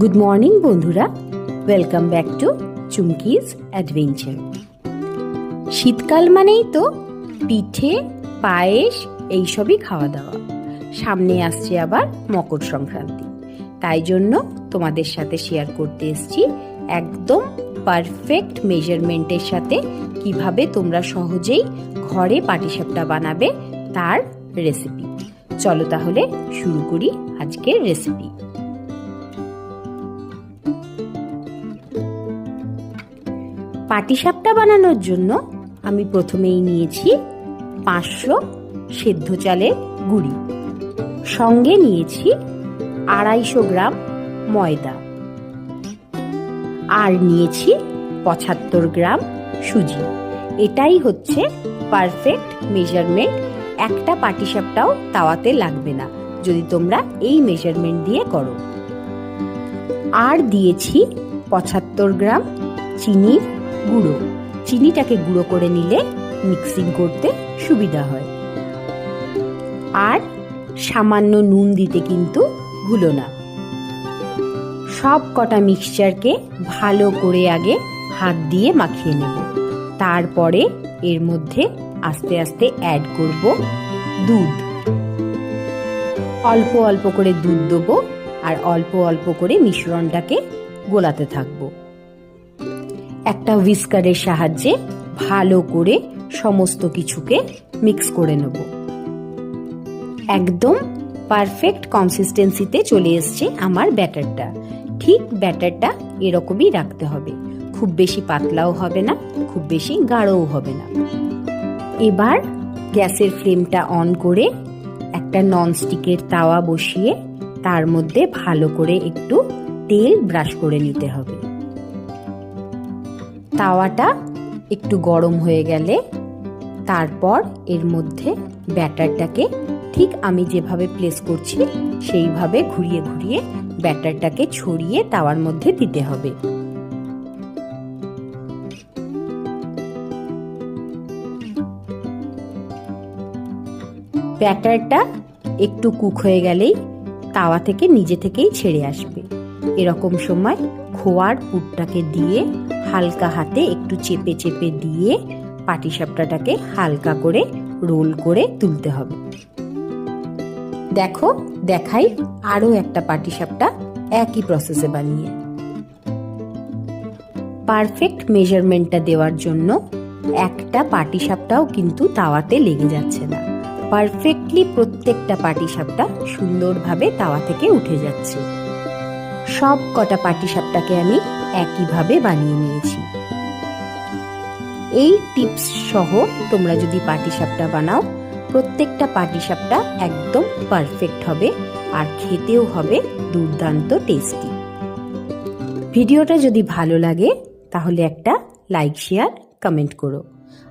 Good morning বন্ধুরা। Welcome back to Chumki's adventure শীতকাল মানেই তো পিঠে, পায়েস, এইসবই খাওয়া দাওয়া সামনে আসছে আবার মকর সংক্রান্তি। তাই জন্য তোমাদের সাথে শেয়ার করতে এসেছি একদম পারফেক্ট মেজারমেন্টের সাথে কীভাবে তোমরা সহজেই ঘরে পাটিসাপটা বানাবে তার রেসিপি চলো তাহলে শুরু করি আজকের রেসিপি পাটিসাপটা বানানোর জন্য আমি প্রথমেই নিয়েছি পাঁচশো সেদ্ধ চালের গুঁড়ি। সঙ্গে নিয়েছি আড়াইশো গ্রাম ময়দা। আর নিয়েছি পঁচাত্তর গ্রাম সুজি। এটাই হচ্ছে পারফেক্ট মেজারমেন্ট। একটা পাটিসাপটাও তাওয়াতে লাগবে না, যদি তোমরা এই মেজারমেন্ট দিয়ে করো। আর দিয়েছি পঁচাত্তর গ্রাম চিনির গুঁড়ো। চিনিটাকে গুঁড়ো করে নিলে মিক্সিং করতে সুবিধা হয়। আর সামান্য নুন দিতে কিন্তু ভুলো না। সব কটা মিক্সচারকে ভালো করে আগে হাত দিয়ে মাখিয়ে নেব। তারপরে এর মধ্যে আস্তে আস্তে অ্যাড করব দুধ। অল্প অল্প করে দুধ দেবো আর অল্প অল্প করে মিশ্রণটাকে গোলাতে থাকব। একটা হুইস্কারের সাহায্যে ভালো করে সমস্ত কিছুকে মিক্স করে নেব। একদম পারফেক্ট কনসিস্টেন্সিতে চলে এসছে আমার ব্যাটারটা। ঠিক ব্যাটারটা এরকমই রাখতে হবে। খুব বেশি পাতলাও হবে না, খুব বেশি গাঢ়ও হবে না। এবার গ্যাসের ফ্লেমটা অন করে একটা ননস্টিকের তাওয়া বসিয়ে তার মধ্যে ভালো করে একটু তেল ব্রাশ করে নিতে হবে। তাওয়াটা একটু গরম হয়ে গেলে তারপর এর মধ্যে ব্যাটারটাকে ঠিক আমি যেভাবে প্লেস করছি, সেইভাবে ঘুরিয়ে ঘুরিয়ে ব্যাটারটাকে ছড়িয়ে তাওয়ার মধ্যে দিতে হবে। ব্যাটারটা একটু কুক হয়ে গেলেই তাওয়া থেকে নিজে থেকেই ছেড়ে আসবে। এরকম সময় খোয়ার পুরটাকে দিয়ে হালকা হাতে একটু চেপে চেপে দিয়ে পাটিসাপটাটাকে হালকা করে রোল করে তুলতে হবে। দেখো, দেখাই আরও একটা পাটিসাপটা একই প্রসেসে বানিয়ে। পারফেক্ট মেজারমেন্টটা দেওয়ার জন্য একটা পাটিসাপটাও কিন্তু তাওয়াতে লেগে যাচ্ছে না। পারফেক্টলি প্রত্যেকটা পাটিসাপটা সুন্দরভাবে তাওয়া থেকে উঠে যাচ্ছে। সব কটা পাটিসাপটাকে আমি একইভাবে বানিয়ে নিয়েছি। এই টিপস সহ তোমরা যদি পাটিসাপটা বানাও, প্রত্যেকটা পাটিসাপটা একদম পারফেক্ট হবে আর খেতেও হবে দুর্দান্ত টেস্টি। ভিডিওটা যদি ভালো লাগে, তাহলে একটা লাইক, শেয়ার, কমেন্ট করো।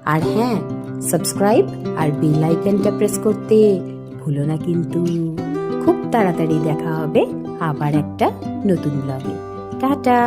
আর হ্যাঁ সাবস্ক্রাইব আর বেল আইকনটা প্রেস করতে ভুলো না কিন্তু। খুব তাড়াতাড়ি দেখা হবে আবার একটা নতুন ব্লগে টাটা!